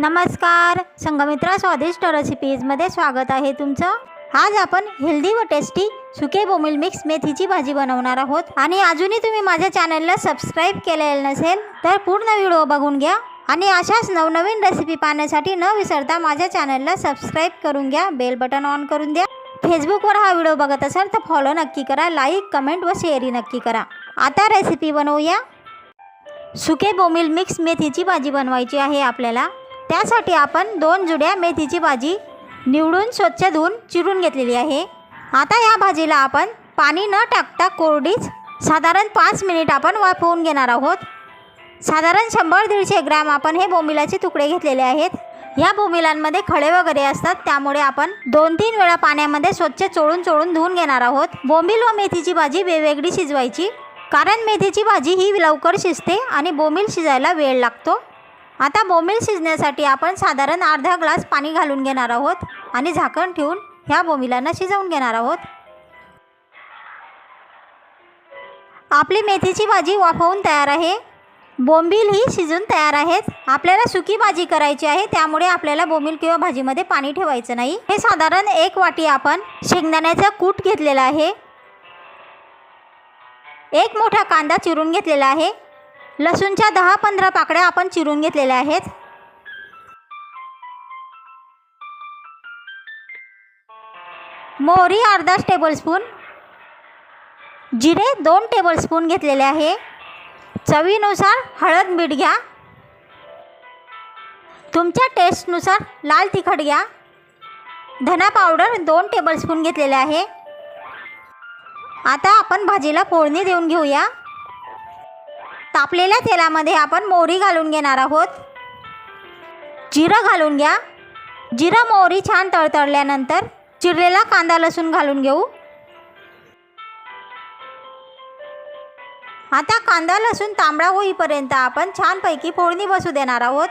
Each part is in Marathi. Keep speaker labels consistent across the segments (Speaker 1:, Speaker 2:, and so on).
Speaker 1: नमस्कार. संगमित्रा स्वादिष्ट रेसिपीजमध्ये स्वागत आहे तुमचं. आज आपण हेल्दी व टेस्टी सुके बोमिल मिक्स मेथीची भाजी बनवणार आहोत. आणि अजूनही तुम्ही माझ्या चॅनलला सबस्क्राईब केलेलं नसेल तर पूर्ण व्हिडिओ बघून घ्या. आणि अशाच नवनवीन रेसिपी पाहण्यासाठी न विसरता माझ्या चॅनलला सबस्क्राईब करून घ्या बेल बटन ऑन करून द्या. फेसबुकवर हा व्हिडिओ बघत असाल तर फॉलो नक्की करा लाईक कमेंट व शेअरही नक्की करा. आता रेसिपी बनवूया. सुके बोमिल मिक्स मेथीची भाजी बनवायची आहे आपल्याला. त्यासाठी आपण दोन जुड्या मेथीची भाजी निवडून स्वच्छ धुवून चिरून घेतलेली आहे. आता या भाजीला आपण पाणी न टाकता कोरडीच साधारण पाच मिनिट आपण वाफवून घेणार आहोत. साधारण शंभर दीडशे ग्रॅम आपण हे बोंबिलाचे तुकडे घेतलेले आहेत. या बोंबिलांमध्ये खडे वगैरे असतात त्यामुळे आपण दोन तीन वेळा पाण्यामध्ये स्वच्छ चोळून चोळून धुवून घेणार आहोत. बोंबील व मेथीची भाजी वेगवेगळी शिजवायची कारण मेथीची भाजी ही लवकर शिजते आणि बोंबील शिजायला वेळ लागतो. आता बोंबील शिजण्यासाठी आपण साधारण अर्धा ग्लास पाणी घालून घेणार आहोत आणि झाकण ठेवून ह्या बोंबिलांना शिजवून घेणार आहोत. आपली मेथीची भाजी वाफवून तयार आहे. बोंबील ही शिजून तयार आहेत. आपल्याला सुकी भाजी करायची आहे त्यामुळे आपल्याला बोंबील किंवा भाजीमध्ये पाणी ठेवायचं नाही. हे साधारण एक वाटी आपण शेंगदाण्याचा कूट घेतलेला आहे. एक मोठा कांदा चिरून घेतलेला आहे. लसूणच्या दहा पंधरा पाकळ्या आपण चिरून घेतलेल्या आहेत. मोहरी अर्धाच टेबलस्पून. जिरे दोन टेबलस्पून घेतलेले आहे. चवीनुसार हळद मीठ घ्या. तुमच्या टेस्टनुसार लाल तिखट घ्या. धना पावडर दोन टेबलस्पून घेतलेले आहे. आता आपण भाजीला फोडणी देऊन घेऊया. तापलेल्या तेलामध्ये आपण मोहरी घालून घेणार आहोत. जिरं घालून घ्या. जिरं मोहरी छान तळतळल्यानंतर चिरलेला कांदा लसूण घालून घेऊ. आता कांदा लसूण तांबडा होईपर्यंत आपण छानपैकी फोडणी बसू देणार आहोत.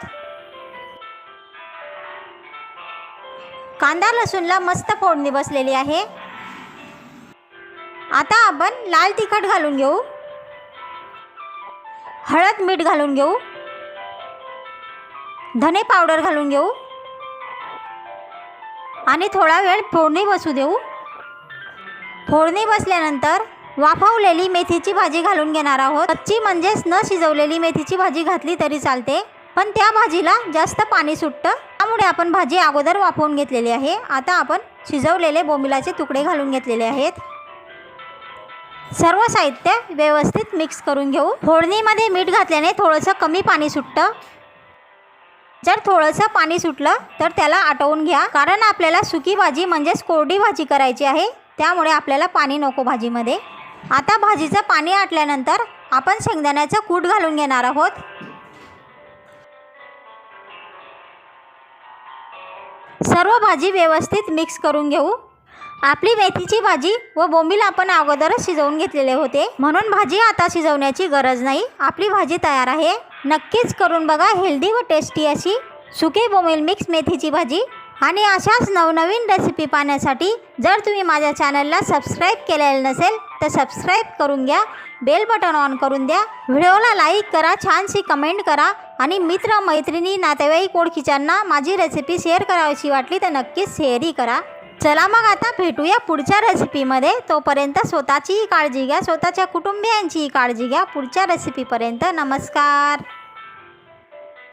Speaker 1: कांदा लसूणला मस्त फोडणी बसलेली आहे. आता आपण लाल तिखट घालून घेऊ. हळद मीठ घालून घेऊ. धने पावडर घालून घेऊ. आणि थोडा वेळ फोडणी बसू देऊ. फोडणी बसल्यानंतर वाफवलेली मेथीची भाजी घालून घेणार आहोत. कच्ची म्हणजेच न शिजवलेली मेथीची भाजी घातली तरी चालते. पण त्या भाजीला जास्त पाणी सुटतं. त्यामुळे आपण भाजी अगोदर वाफवून घेतलेली आहे. आता आपण शिजवलेले बोंबिलाचे तुकडे घालून घेतलेले आहेत. सर्व साहित्य व्यवस्थित मिक्स करून घेऊ. फोडणीमध्ये मीठ घातल्याने थोडंसं कमी पाणी सुटतं. जर थोडंसं पाणी सुटलं तर त्याला आटवून घ्या. कारण आपल्याला सुकी भाजी म्हणजेच कोरडी भाजी करायची आहे त्यामुळे आपल्याला पाणी नको भाजीमध्ये. आता भाजीचं पाणी आटल्यानंतर आपण शेंगदाण्याचं कूट घालून घेणार आहोत. सर्व भाजी व्यवस्थित मिक्स करून घेऊ. आपली मेथीची भाजी व बोंबील आपण अगोदरच शिजवून घेतलेले होते. म्हणून भाजी आता शिजवण्याची गरज नाही. आपली भाजी तयार आहे. नक्कीच करून बघा हेल्दी व टेस्टी अशी सुके बोंबील मिक्स मेथीची भाजी. आणि अशाच नवनवीन रेसिपी पाहण्यासाठी जर तुम्ही माझ्या चॅनलला सबस्क्राईब केलेलं नसेल तर सबस्क्राईब करून घ्या. बेल बटन ऑन करून द्या. व्हिडिओला लाईक करा छानशी कमेंट करा. आणि मित्र मैत्रिणी नातेवाईक ओळखीच्यांना माझी रेसिपी शेअर करावीशी वाटली तर नक्कीच शेअरही करा. चला मग आता भेटूया पुढच्या रेसिपीमध्ये तोपर्यंत स्वतःचीही काळजी घ्या स्वतःच्या कुटुंबियांचीही काळजी घ्या. पुढच्या रेसिपीपर्यंत नमस्कार.